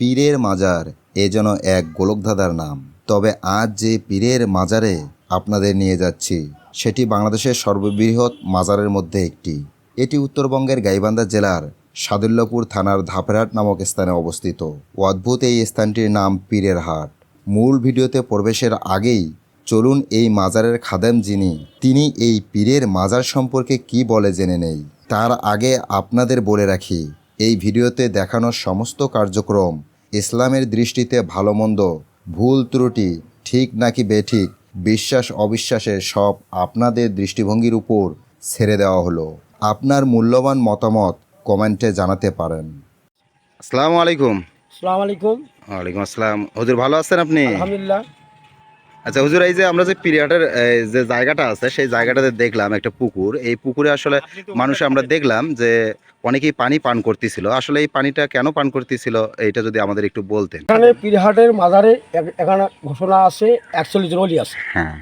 পীরের মাজার এ যেন এক গোলকধাঁধার নাম। তবে আজ যে পীরের মাজারে আপনাদের নিয়ে যাচ্ছি, সেটি বাংলাদেশের সর্ববৃহৎ মাজারের মধ্যে একটি। এটি উত্তরবঙ্গের গাইবান্ধা জেলার সাদুল্লাপুর থানার ধাপেরহাট নামক স্থানে অবস্থিত। অদ্ভুত এই স্থানটির নাম পীরের হাট। মূল ভিডিওতে প্রবেশের আগেই চলুন এই মাজারের খাদেম যিনি, তিনি এই পীরের মাজার সম্পর্কে কি বলে জেনে নেই, তার আগে আপনাদের বলে রাখি এই ভিডিওতে দেখানো সমস্ত কার্যক্রম ইসলামের দৃষ্টিতে ভালো মন্দ ভুল ত্রুটি ঠিক নাকি বেঠিক বিশ্বাস অবিশ্বাসের সব আপনাদের দৃষ্টিভঙ্গির উপর ছেড়ে দেওয়া হলো। আপনার মূল্যবান মতামত কমেন্টে জানাতে পারেন। আসসালামু আলাইকুম। সালাম আলাইকুম। ওয়ালাইকুম আসসালাম। হুজুর ভালো আছেন আপনি? আলহামদুলিল্লাহ। আচ্ছা হুজুর এই যে আমরা যে পিরিয়ডের যে জায়গাটা আছে সেই জায়গাটাতে দেখলাম একটা পুকুর। এই পুকুরে আসলে মানুষ আমরা দেখলাম যে অনেকেই পানি পান করতেছিল। আসলে এই পানিটা কেন পান করতেছিল এইটা যদি আমাদের একটু বলতেন। এখানে পিরহাটের মাজারে এখানে ঘোষণা আছে একচল্লিশ জন অলি আছে। হ্যাঁ।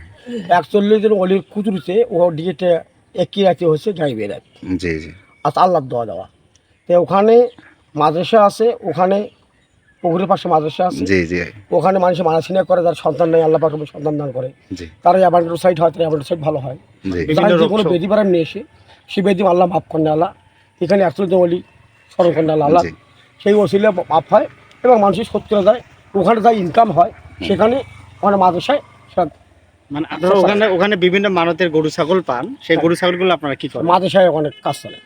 একচল্লিশ জন অলির কুতুরিতে ও ডিগেটে একই রাতে হচ্ছে গাইবে রাত। জি জি। আচ্ছা আল্লাহ দেওয়া দেওয়া। তো ওখানে মাদ্রাসা আছে ওখানে পুকুরের পাশে মাদ্রাসা আছে। জি জি। ওখানে মানুষ মানাসিনা করে যার সন্তান নেই আল্লাহ পাকে সন্তান দান করে। জি। তারা অ্যাবান্ডের সাইড হয় তারা অ্যাবান্ডের সাইড ভালো হয়। কোনো বেদি বাড়ার নিয়ে এসে সে বেদি আল্লাহ মাফ করেন আল্লাহ। এখানে জন অলি সরকার জি। সেই ওসিলে মাপ হয় এবং মানুষের সত্যি যায় ওখানে যা ইনকাম হয় সেখানে আমার মাদ্রাসায় সেটা মানে আপনারা ওখানে ওখানে বিভিন্ন মানতের গরু ছাগল পান সেই গরু ছাগলগুলো আপনারা কি করেন? অনেক কাজ চলে।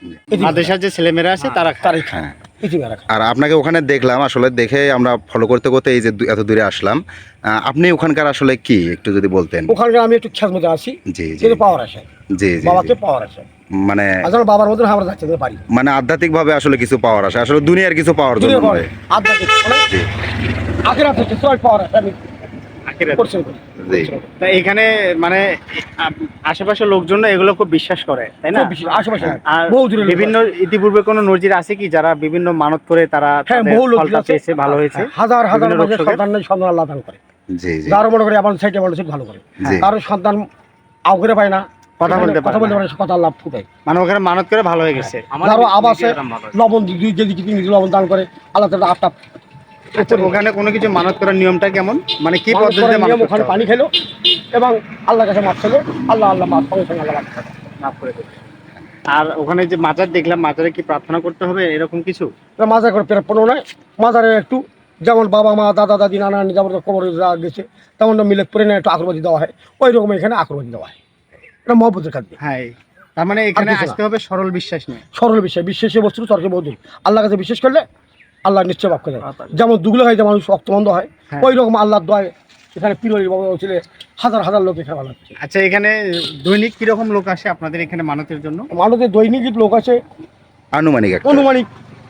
মাদ্রাসার যে ছেলেমেয়েরা আছে তারা তারাই হ্যাঁ। পৃথিবী রাখা। আর আপনাকে ওখানে দেখলাম আসলে দেখে আমরা ফলো করতে করতে এই যে এত দূরে আসলাম আপনি ওখানকার আসলে কি? একটু যদি বলতেন। ওখানে আমি একটু খেয়াল মধ্যে আছি জি জি। পাওয়ার আসে। জি জি বাবাকে পাওয়ার আসে। মানে আসলে বাবার মধ্যে আমরা যাচ্ছি পারি মানে আধ্যাত্মিক ভাবে আসলে কিছু পাওয়ার আসে। আসলে দুনিয়ার কিছু পাওয়ার জন্য। আধ্যাত্মিক মানে কিছু পাওয়ার আসে আমি তা এখানে মানে আশেপাশের লোকজন এগুলো খুব বিশ্বাস করে তাই না? আশেপাশে আর বিভিন্ন ইতিপূর্বে কোনো নজির আছে কি? যারা বিভিন্ন মানত করে তারা হ্যাঁ বহু লোক পেয়েছে ভালো হয়েছে। হাজার হাজার। সন্তান আল্লাহ দান করে। জি জি। মনে করে আমার সাইডে মানুষ ভালো করে। সন্তান আউগরে পায় না। কথা বলতে কথা বলতে না। পারে কথা আল্লাহ ফুটায়। মানে ওখানে মানত করে ভালো হয়ে গেছে। যারও আবাসে লবণ দুই কেজি কি তিন কেজি লবণ দান করে আল্লাহ তালা আটটা আচ্ছা, ওখানে কোনো কিছু মানত করার নিয়মটা কেমন? মানে কি পদ্ধতিতে নিয়ম ওখানে পানি খেলো এবং আল্লাহর কাছে খেলো আল্লাহ আল্লাহ মাপ সঙ্গে সঙ্গে আল্লাহ মাফ করে। দেবে। আর ওখানে যে মাজার দেখলাম মাজারে কি প্রার্থনা করতে হবে? এরকম কিছু? মাজার করে প্রায় পনেরো নয় মাজারে একটু যেমন বাবা মা দাদা দাদি নানা নানি যেমন কবর গেছে তেমন মিলে পরে না একটু আকরবাজি দেওয়া হয়। ওই রকম এখানে আকরবাজি দেওয়া হয়। এটা মহব্বতের কাজ হ্যাঁ। তার মানে এখানে আসতে হবে সরল বিশ্বাস নিয়ে। সরল বিশ্বাস বিশ্বাসী বস্তু তর্কে বহুদূর আল্লাহ কাছে বিশ্বাস করলে আল্লাহ নিশ্চয় মাফ করে। যেমন দুগুলো হয় যেমন রক্তবন্ধ হয় হ্যাঁ। ওই রকম আল্লাহর দয় এখানে পিরোলি বাবা ছিল হাজার হাজার লোক এখানে ভালো আচ্ছা এখানে দৈনিক কীরকম লোক আসে আপনাদের এখানে মানতের জন্য? মানুষের দৈনিক লোক আছে আনুমানিক আনুমানিক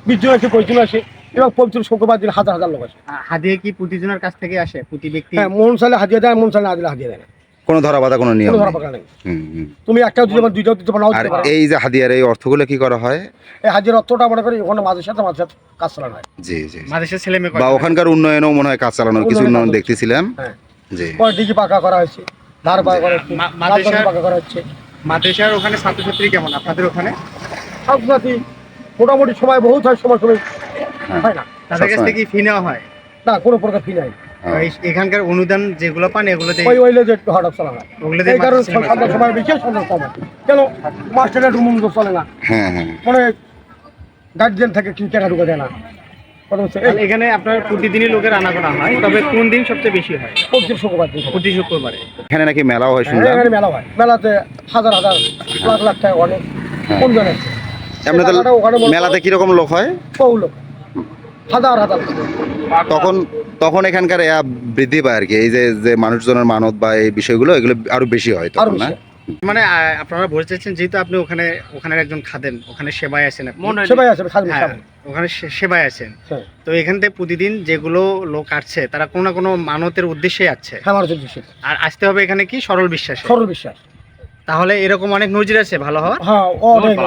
বিশ জন আছে পঁয়ত্রিশ আছে এবং পবিত্র শুক্রবার দিন হাজার হাজার লোক আছে আহ, হাদিয়া কি প্রতিজনের কাছ থেকে আসে? প্রতি ব্যক্তি? হ্যাঁ মন সালে হাজিয়ে দেয় মন সালে না দিলে দেয় না। কোনো ধরা বাধা কোনো নিয়ম কোনো ধরা নেই। পাকা নেই। হুম, হুম। তুমি একটাও দিতে পারো দুইটাও দিতে পারো নাও আর দিতে পারো এই যে হাদিয়ার এই অর্থগুলো কি করা হয়? এই হাজির অর্থটা মনে করি ওখানে মাঝে সাথে মাঝে সাথে কাজ চালানো হয়। জি জি মাদেশের ছেলে মেয়ে বা ওখানকার উন্নয়নও মনে হয় কাজ চালানোর কিছু উন্নয়নের উন্নয়ন কাজ দেখতেছিলাম। হ্যাঁ। জি। পরে ডিগি পাকা করা হয়েছে ধার পাকা করা হচ্ছে মা- মাদ্রাসার- রাজধানী পাকা করা হচ্ছে মাদ্রাসার ওখানে ছাত্রছাত্রী কেমন? আপনাদের ওখানে? ছাত্রছাত্রী মোটামুটি সময় বহুত হয় সময় সময় হ্যাঁ। হয় না। তাদের কাছ সবসময়। থেকে ফি নেওয়া হয়? না কোনো প্রকার ফি নাই। এখানকার অনুদান যেগুলো পান এগুলোতে ওই ওইলে যে একটু হঠাৎ হয় ওগুলোতে এই কারণে সময় কেন? চলে না। হ্যাঁ হ্যাঁ। মানে গার্জিয়ান থাকে কি টাকা ঢুকে দেয় না। এখানে আপনার প্রতিদিনই লোকের আনাগোনা হয় তবে কোন দিন সবচেয়ে বেশি হয়? পবিত্র শুক্রবার প্রতি শুক্রবারে। এখানে নাকি মেলাও হয় হ্যাঁ, শুনলাম। এখানে মেলা হয়। মেলাতে হাজার হাজার লাখ লাখ টাকা অনেক। হ্যাঁ। কোন জানে এমনি তো টাকাটা ওখানে মনে মেলাতে কীরকম লোক হয়? বহু লোক। হাজার হাজার। তখন তখন এখানকার বৃদ্ধি পায় আর কি এই যে যে মানুষজনের মানত বা এই বিষয়গুলো এগুলো আরও বেশি হয় তখন না? মানে আপনারা বলতে চাচ্ছেন যেহেতু আপনি ওখানে ওখানে একজন খাদেন ওখানে সেবায় আছেন হ্যাঁ, ওখানে সেবায় আছেন। হ্যাঁ। তো এখান থেকে প্রতিদিন যেগুলো লোক আসছে তারা কোনো না কোনো মানতের উদ্দেশ্যে আসছে। হ্যাঁ আর আসতে হবে এখানে কি? সরল বিশ্বাস। সরল বিশ্বাস। তাহলে এরকম অনেক নজির আছে ভালো হওয়ার হ্যাঁ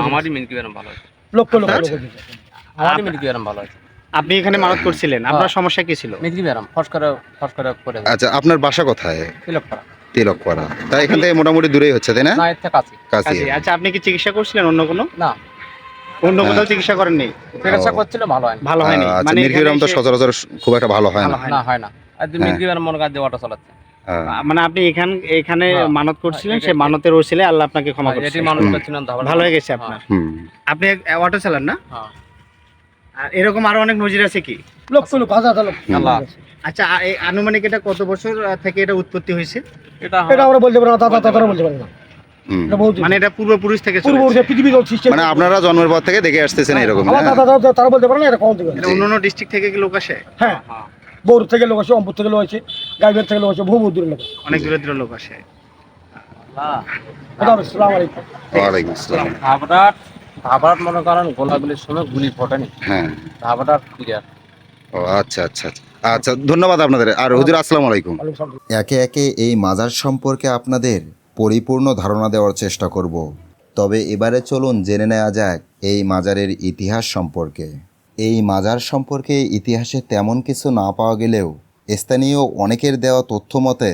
আমারই মিনকি ভালো লক্ষ লক্ষ আচ্ছা। আমারই মিনকি ভালো আছে আপনি এখানে মানত করছিলেন আপনার সমস্যা কি ছিল? মিনকি ব্যারাম ফস করে ফস করে করে আচ্ছা আপনার বাসা কোথায়? তিলক করা তিলক পাড়া তাই এখান থেকে মোটামুটি দূরেই হচ্ছে তাই না? না এর থেকে কাছে কাছে আচ্ছা আপনি কি চিকিৎসা করছিলেন অন্য কোনো? না। অন্য হ্যাঁ। কোথাও চিকিৎসা করেননি? চিকিৎসা। করছিল ভালো হয় না ভালো হয়নি। আচ্ছা মানে তো সচরাচর খুব একটা ভালো হয় না। হয় না। হয় না। আর হ্যাঁ। মনে কাজ দিয়ে অটো চালাচ্ছে। হ্যাঁ। মানে আপনি এখান এখানে হ্যাঁ। মানত করছিলেন হ্যাঁ, সে। মানতের ওসিলে আল্লাহ আপনাকে ক্ষমা এটি করছে। মানুষ হুম। করছিলেন ভালো হয়ে গেছে আপনার। আপনি অটো চালান না? হ্যাঁ। এরকম আরও অনেক নজির আছে কি? লোক লোক হাজার হাজার লোক। আল্লাহ। আচ্ছা এই আনুমানিক এটা কত বছর থেকে এটা উৎপত্তি হয়েছে? এটা এটা আমরা বলতে পারি না দাদা দাদারা বলতে পারি না। মানে এটা পূর্বপুরুষ থেকে চলে পূর্ব আসছে। সিস্টেম মানে আপনারা জন্মের পর থেকে দেখে আসতেছেন এরকম দাদা দাদা তারা বলতে পারে না এটা কখন থেকে এটা অন্যান্য ডিস্ট্রিক্ট থেকে কি লোক আসে? হ্যাঁ। হ্যাঁ বৌর থেকে লোক আছে অম্পুর থেকে লোক আছে গাইবের থেকে লোক আছে বহু বহু দূরের লোক অনেক দূরে দূরে লোক আসে। আল্লাহ। খোদা হাফেজ, আসসালামু আলাইকুম। আসসালাম। ধাবরাট ধাবরাট মনে করেন গোলাগুলির সময় গুলি ফোটেনি। হ্যাঁ। ধাবরাট ক্লিয়ার ও আচ্ছা আচ্ছা আচ্ছা। আচ্ছা ধন্যবাদ আপনাদের। আর হুজুর আসসালামু আলাইকুম। একে একে এই মাজার সম্পর্কে আপনাদের পরিপূর্ণ ধারণা দেওয়ার চেষ্টা করব। তবে এবারে চলুন জেনে নেওয়া যাক এই মাজারের ইতিহাস সম্পর্কে। এই মাজার সম্পর্কে ইতিহাসে তেমন কিছু না পাওয়া গেলেও স্থানীয় অনেকের দেওয়া তথ্য মতে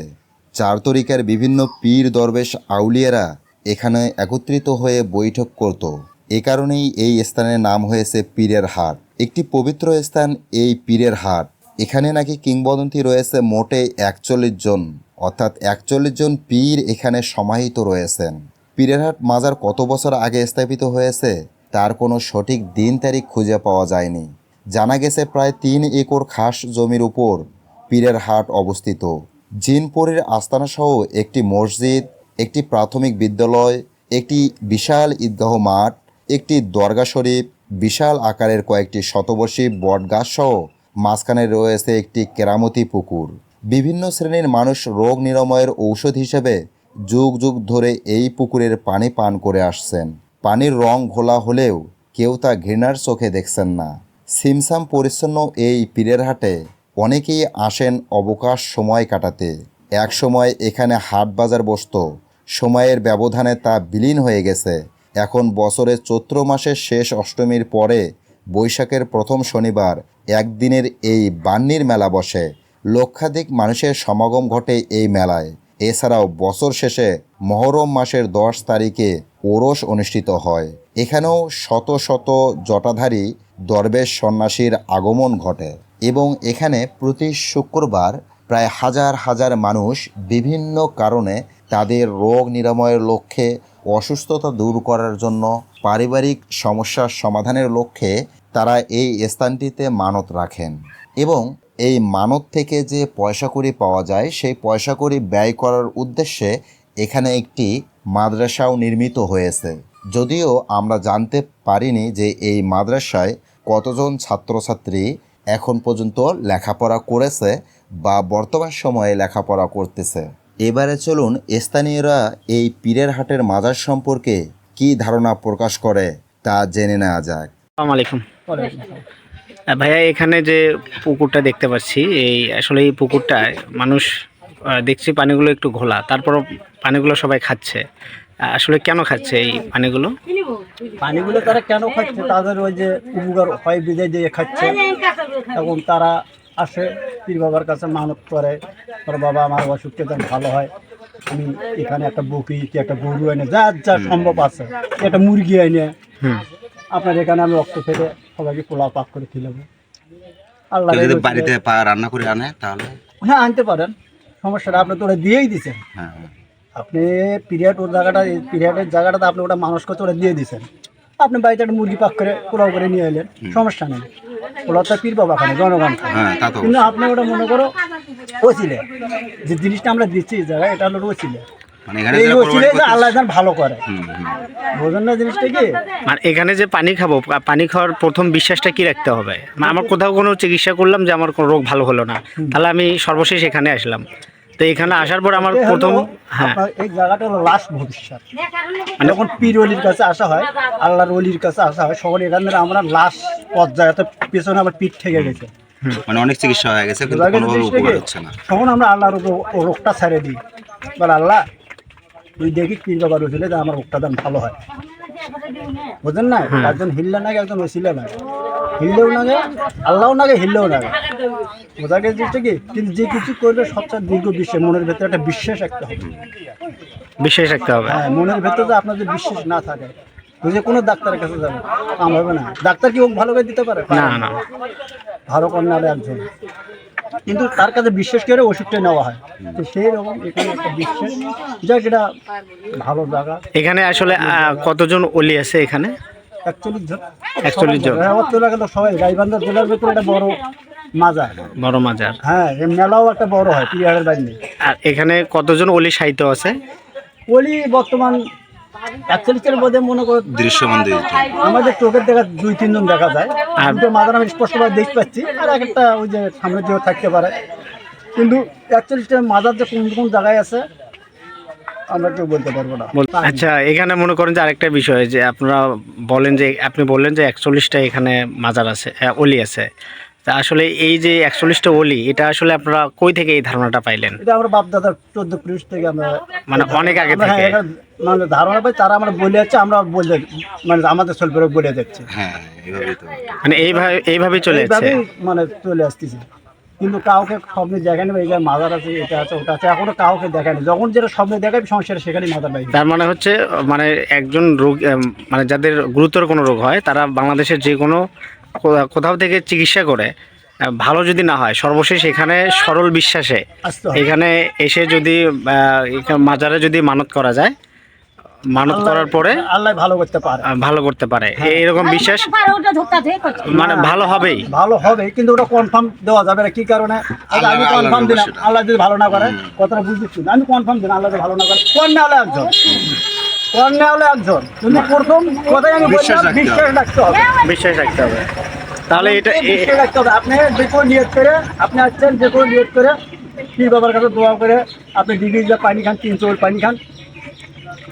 চার তরিকার বিভিন্ন পীর দরবেশ আউলিয়ারা এখানে একত্রিত হয়ে বৈঠক করত। এ কারণেই এই স্থানের নাম হয়েছে পীরের হাট। একটি পবিত্র স্থান এই পীরের হাট। এখানে নাকি কিংবদন্তি রয়েছে মোটে একচল্লিশ জন, অর্থাৎ একচল্লিশ জন পীর এখানে সমাহিত রয়েছেন। পীরেরহাট মাজার কত বছর আগে স্থাপিত হয়েছে, তার কোনো সঠিক দিন তারিখ খুঁজে পাওয়া যায়নি। জানা গেছে প্রায় তিন একর খাস জমির উপর পীরের হাট অবস্থিত। জিনপুরের আস্তানা সহ একটি মসজিদ, একটি প্রাথমিক বিদ্যালয়, একটি বিশাল ঈদগাহ মাঠ একটি দরগা শরীফ, বিশাল আকারের কয়েকটি শতবর্ষী বটগাছ সহ মাঝখানে রয়েছে একটি কেরামতি পুকুর। বিভিন্ন শ্রেণির মানুষ রোগ নিরাময়ের ঔষধ হিসেবে যুগ যুগ ধরে এই পুকুরের পানি পান করে আসছেন। পানির রং ঘোলা হলেও কেউ তা ঘৃণার চোখে দেখছেন না। সিমসাম পরিচ্ছন্ন এই পীরের হাটে অনেকেই আসেন অবকাশ সময় কাটাতে। এক সময় এখানে হাট বাজার বসত। সময়ের ব্যবধানে তা বিলীন হয়ে গেছে। এখন বছরের চৈত্র মাসের শেষ অষ্টমীর পরে বৈশাখের প্রথম শনিবার একদিনের এই বান্নির মেলা বসে। লক্ষাধিক মানুষের সমাগম ঘটে এই মেলায়। এছাড়াও বছর শেষে মহরম মাসের দশ তারিখে ওরস অনুষ্ঠিত হয়। এখানেও শত শত জটাধারী দরবেশ সন্ন্যাসীর আগমন ঘটে এবং এখানে প্রতি শুক্রবার প্রায় হাজার হাজার মানুষ বিভিন্ন কারণে তাদের রোগ নিরাময়ের লক্ষ্যে অসুস্থতা দূর করার জন্য পারিবারিক সমস্যার সমাধানের লক্ষ্যে তারা এই স্থানটিতে মানত রাখেন এবং এই মানত থেকে যে পয়সা কড়ি পাওয়া যায়, সেই পয়সা কড়ি ব্যয় করার উদ্দেশ্যে এখানে একটি মাদ্রাসাও নির্মিত হয়েছে। যদিও আমরা জানতে পারিনি যে এই মাদ্রাসায় কতজন ছাত্রছাত্রী এখন পর্যন্ত লেখাপড়া করেছে বা বর্তমান সময়ে লেখাপড়া করতেছে। এবারে চলুন স্থানীয়রা এই পীরের হাটের মাজার সম্পর্কে কি ধারণা প্রকাশ করে তা জেনে নেওয়া যাক। আসসালামু আলাইকুম। ভাইয়া এখানে যে পুকুরটা দেখতে পাচ্ছি এই আসলে এই পুকুরটায় মানুষ দেখছি পানিগুলো একটু ঘোলা তারপরও পানিগুলো সবাই খাচ্ছে। আসলে কেন খাচ্ছে এই পানিগুলো? পানিগুলো তারা কেন খাচ্ছে? তাদের ওই যে উপকার হয় বিদায় দিয়ে খাচ্ছে এবং তারা আসে পীর বাবার কাছে মানত করে তোর বাবা আমার অসুখটা যেন ভালো হয় আমি এখানে একটা বকরি কি একটা গরু এনে যা যা সম্ভব আছে একটা মুরগি এনে আপনার এখানে আমি রক্ত ফেলে সবাইকে পোলাও পাক করে খেলাবো আল্লাহ যদি বাড়িতে রান্না করে আনে তাহলে? হ্যাঁ আনতে পারেন সমস্যাটা আপনি তো ওরা দিয়েই দিছেন। হ্যাঁ আপনি পিরিয়ড ওর জায়গাটা পিরিয়ডের জায়গাটা আপনি ওটা মানুষ করতে ওটা দিয়ে দিছেন। আপনি বাড়িতে একটা মুরগি পাক করে পোলাও করে নিয়ে এলেন সমস্যা নেই। পোলাওটা পীর বাবা খানে জনগণ হ্যাঁ তা তো কিন্তু আপনি ওটা মনে করো ওছিলে যে জিনিসটা আমরা দিচ্ছি এই জায়গায় এটা হলো ওছিলে মানে আর এখানে যে পানি খাব পানি খাওয়ার প্রথম বিশ্বাসটা কি রাখতে হবে? মানে আমার কোথাও কোনো চিকিৎসা করলাম যে আমার কোনো রোগ ভালো হলো না। তাহলে আমি সর্বশেষ এখানে আসলাম। তো এখানে আসার পর আমার প্রথম হ্যাঁ। এই জায়গাটা হলো লাশ ভবিষ্যৎ। মানে যখন পীর অলির কাছে আসা হয় আল্লাহর অলির কাছে আসা হয় সকলে এখানে আমরা লাশ পর্যায়ে পেছনে আমার পিঠ থেকে গেছে। মানে অনেক চিকিৎসা হয়ে গেছে কিন্তু কোনোভাবে উপকার হচ্ছে না। তখন আমরা আল্লাহর উপর রোগটা ছেড়ে দিই। বলে আল্লাহ তুই দেখি পীর বাবা রয়েছিল যে আমার রোগটা যেন ভালো হয়? বুঝলেন না? একজন হিললে নাগে একজন ওসিলে না হিললেও নাগে আল্লাহও নাগে হিললেও নাগে। বোঝা গেছে জিনিসটা কি? কিন্তু যে কিছু করবে সবচেয়ে দীর্ঘ বিশ্বাস মনের ভেতরে একটা বিশ্বাস একটা হবে। বিশ্বাস রাখতে হবে। হ্যাঁ মনের ভেতরে যদি বিশ্বাস না থাকে। বুঝে কোনো ডাক্তারের কাছে যাবে কাম হবে না। ডাক্তার কি ও ভালো করে দিতে পারে? না না ভালো কন্যারে একজন। কিন্তু তার কাছে বিশ্বাস করে ওষুধটা নেওয়া হয়। তো সেই রকম এখানে একটা বিশ্বাস। যাক এটা ভালো জায়গা। এখানে আসলে কতজন অলি আছে এখানে? একচল্লিশ জন। 41 জন। সবাই জেলার ভেতরে একটা বড় মাজার। বড় মাজার। হ্যাঁ মেলাও একটা বড় হয় বাইরে। আর এখানে কতজন অলি সাহিত্য আছে? ওলি বর্তমান একচল্লিশের মধ্যে মনে করো দৃশ্যমান আমাদের চোখের দেখা দুই তিনজন দেখা যায়। আর- দুটো মাদার আমি স্পষ্টভাবে দেখতে পাচ্ছি। আর একটা ওই যে সামনের থাকতে পারে। কিন্তু একচল্লিশটা মাদার যে কোন কোন জায়গায় আছে আমরা কেউ বলতে পারব না। আচ্ছা এখানে মনে করেন যে আরেকটা বিষয় যে আপনারা বলেন যে আপনি বললেন যে একচল্লিশটা এখানে মাজার আছে অলি আছে। তা আসলে এই যে একচল্লিশটা অলি এটা আসলে আপনারা কই থেকে এই ধারণাটা পাইলেন? এটা আমরা বাপ দাদার চোদ্দ পুরুষ থেকে আমরা মানে অনেক আগে হ্যাঁ, থেকে। এটা মানে ধারণা পাই তারা আমরা বলে যাচ্ছে আমরা বলে মানে আমাদের সলপেরে বলে যাচ্ছে। মানে এইভাবে এইভাবেই চলে যাচ্ছে। মানে চলে আসতেছে। কিন্তু কাউকে স্বপ্নে দেখানি বা এই মাজার আছে এটা আছে ওটা আছে এখনও কাউকে দেখানি। যখন যেটা স্বপ্নে দেখাবি সংসারে সেখানেই মাজার পাই তার মানে হচ্ছে মানে একজন রোগ মানে যাদের গুরুতর কোনো রোগ হয় তারা বাংলাদেশের যে কোনো কোথাও থেকে চিকিৎসা করে ভালো যদি না হয় সর্বশেষ এখানে সরল বিশ্বাসে এখানে এসে যদি মাজারে যদি মানত করা যায় মানত করার পরে আল্লাহ ভালো করতে পারে। ভালো করতে পারে। এরকম বিশ্বাস মানে ভালো হবেই। ভালো হবে কিন্তু ওটা কনফার্ম দেওয়া যাবে না কি কারণে? আমি কনফার্ম দিলাম আল্লাহ যদি ভালো না করে কথাটা বুঝতেছি না। আমি কনফার্ম দিলাম আল্লাহ ভালো না করে কন্যা আল্লাহ একজন? কন্যা হলে একজন। কিন্তু প্রথম কথাই আমি বললাম বিশ্বাস রাখতে হবে। বিশ্বাস রাখতে হবে। তাহলে এটা বিশ্বাস রাখতে হবে। আপনি যে কোনো নিয়োগ করে আপনি আসছেন যে কোনো নিয়োগ করে বাবার কাছে দোয়া করে আপনি ডিগ্রি যা পানি খান তিন চোর পানি খান।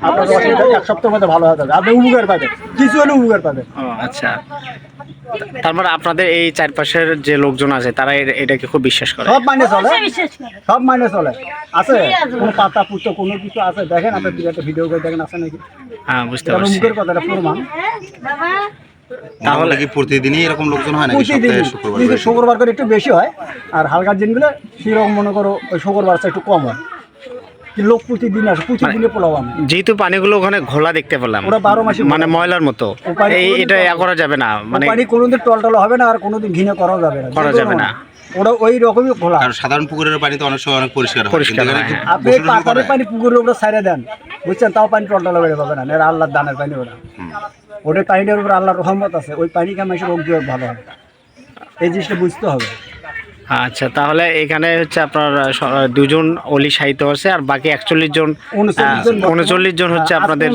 আপনার এক সপ্তাহের মধ্যে ভালো হয়ে যাবে। আপনি উপকার পাবেন। কিছু হলে উপকার পাবেন। আচ্ছা। তারপর আপনাদের এই চারপাশের যে লোকজন আছে তারা এটাকে খুব বিশ্বাস করে। সব মাইনে চলে? সব মাইনে চলে? আছে? কোনো পাতা পুত্র কোনো কিছু আছে? দেখেন আপনি দু একটা ভিডিও করে দেখেন আছে নাকি? হ্যাঁ বুঝতে পারছি। মুখের কথা এটা প্রমাণ। তাহলে কি প্রতিদিনই এরকম লোকজন হয় কিন্তু শুক্রবার করে? একটু বেশি হয় আর হালকার দিনগুলো সেরকম মনে করো ওই শুক্রবারটা একটু কম হয়। লোক প্রতিদিন আসে প্রতিদিনে পোলাও আনে। যেহেতু পানিগুলো ওখানে ঘোলা দেখতে পেলাম ওরা বারো মাসে মানে ময়লার মতো। পানি এই কোনোদিন এটা ইয়া করা যাবে না মানে পানি কোনোদিন টলটল হবে না আর কোনোদিন ঘিনে করাও যাবে না। করা যাবে না। ওরা ওই রকমই খোলা আর সাধারণ পুকুরের পানি তো অনেক সময় অনেক পরিষ্কার পরিষ্কার। আপনি পাতারের পানি পুকুরের উপরে ছাইড়ে দেন বুঝছেন? তাও পানি টলটল বেড়ে পাবে না এরা আল্লাহর দানের পানি ওরা। ওটার পানিটার উপরে আল্লাহর রহমত আছে ওই পানি খায় মানুষের রোগ ভালো হয়। এই জিনিসটা বুঝতে হবে। আচ্ছা তাহলে এখানে হচ্ছে আপনার দুজন অলি সাহিত্য আছে আর বাকি একচল্লিশ জন উনচল্লিশ জন হচ্ছে আপনাদের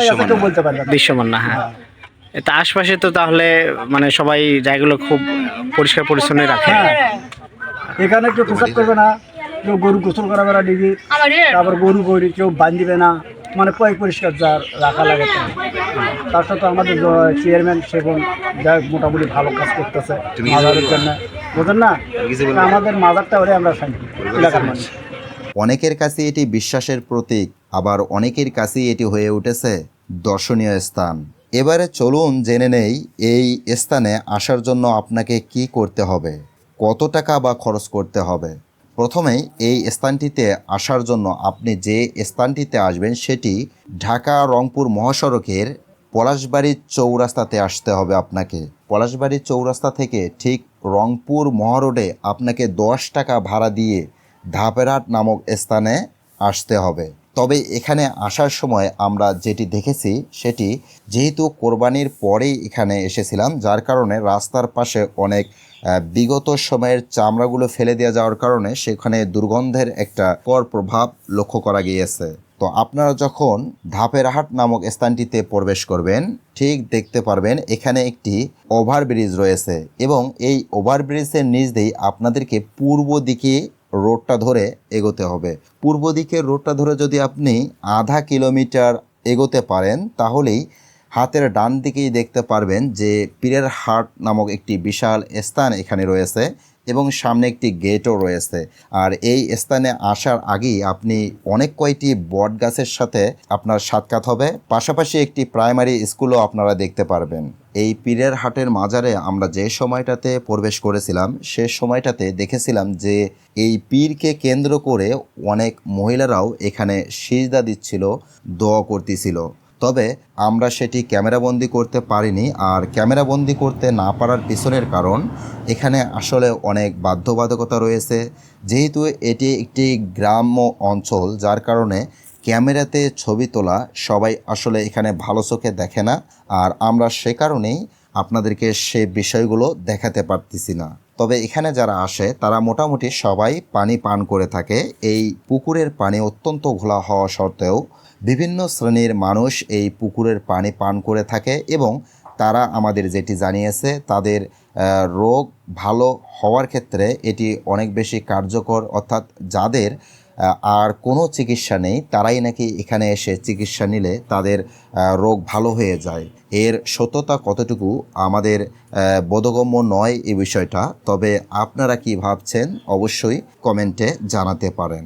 পারবে না। দৃশ্যমান না হ্যাঁ। তা আশপাশে তো তাহলে মানে সবাই জায়গাগুলো খুব পরিষ্কার পরিচ্ছন্ন রাখে। হ্যাঁ এখানে কেউ প্রসাদ করবে না কেউ গরু গোসল করাবে না ডিগি তারপর গরু গরু কেউ বান্ধিবে না। মানে পয় পরিষ্কার যা রাখা লাগে তার সাথে আমাদের চেয়ারম্যান সেবন যা মোটামুটি ভালো কাজ করতেছে মাজারের জন্য। বুঝলেন না? আমাদের মাজারটা ওরে আমরা শান্তি এলাকার মানুষ। অনেকের কাছে এটি বিশ্বাসের প্রতীক আবার অনেকের কাছেই এটি হয়ে উঠেছে দর্শনীয় স্থান। এবারে চলুন জেনে নেই এই স্থানে আসার জন্য আপনাকে কি করতে হবে কত টাকা বা খরচ করতে হবে। প্রথমেই এই স্থানটিতে আসার জন্য আপনি যে স্থানটিতে আসবেন সেটি ঢাকা রংপুর মহাসড়কের পলাশবাড়ির চৌরাস্তাতে আসতে হবে আপনাকে। পলাশবাড়ির চৌরাস্তা থেকে ঠিক রংপুর মহারোডে আপনাকে দশ টাকা ভাড়া দিয়ে ধাপেরহাট নামক স্থানে আসতে হবে। তবে এখানে আসার সময় আমরা যেটি দেখেছি, সেটি যেহেতু কোরবানির পরেই এখানে এসেছিলাম, যার কারণে রাস্তার পাশে অনেক বিগত সময়ের চামড়াগুলো ফেলে দেওয়া যাওয়ার কারণে সেখানে দুর্গন্ধের একটা কর প্রভাব লক্ষ্য করা গিয়েছে। তো আপনারা যখন ধাপেরহাট নামক স্থানটিতে প্রবেশ করবেন, ঠিক দেখতে পারবেন এখানে একটি ওভারব্রিজ রয়েছে এবং এই ওভারব্রিজের নিচ দিয়েই আপনাদেরকে পূর্ব দিকে রোডটা ধরে এগোতে হবে। পূর্ব দিকের রোডটা ধরে যদি আপনি আধা কিলোমিটার এগোতে পারেন, তাহলেই হাতের ডান দিকেই দেখতে পারবেন যে পীরের হাট নামক একটি বিশাল স্থান এখানে রয়েছে। এবং সামনে একটি গেটও রয়েছে। আর এই স্থানে আসার আগেই আপনি অনেক কয়টি বট গাছের সাথে আপনার সাক্ষাৎ হবে। পাশাপাশি একটি প্রাইমারি স্কুলও আপনারা দেখতে পারবেন। এই পীরের হাটের মাজারে আমরা যে সময়টাতে প্রবেশ করেছিলাম, সে সময়টাতে দেখেছিলাম যে এই পীরকে কেন্দ্র করে অনেক মহিলারাও এখানে সিজদা দিচ্ছিল, দোয়া করতেছিল। তবে আমরা সেটি ক্যামেরাবন্দি করতে পারিনি আর ক্যামেরাবন্দি করতে না পারার পিছনের কারণ, এখানে আসলে অনেক বাধ্যবাধকতা রয়েছে। যেহেতু এটি একটি গ্রাম্য অঞ্চল, যার কারণে ক্যামেরাতে ছবি তোলা সবাই আসলে এখানে ভালো চোখে দেখে না। আর আমরা সে কারণেই আপনাদেরকে সে বিষয়গুলো দেখাতে পারতেছি না। তবে এখানে যারা আসে, তারা মোটামুটি সবাই পানি পান করে থাকে। এই পুকুরের পানি অত্যন্ত ঘোলা হওয়া সত্ত্বেও বিভিন্ন শ্রেণির মানুষ এই পুকুরের পানি পান করে থাকে এবং তারা আমাদের যেটি জানিয়েছে, তাদের রোগ ভালো হওয়ার ক্ষেত্রে এটি অনেক বেশি কার্যকর। অর্থাৎ যাদের আর কোনো চিকিৎসা নেই, তারাই নাকি এখানে এসে চিকিৎসা নিলে তাদের রোগ ভালো হয়ে যায়। এর সত্যতা কতটুকু আমাদের বোধগম্য নয় এই বিষয়টা, তবে আপনারা কি ভাবছেন অবশ্যই কমেন্টে জানাতে পারেন।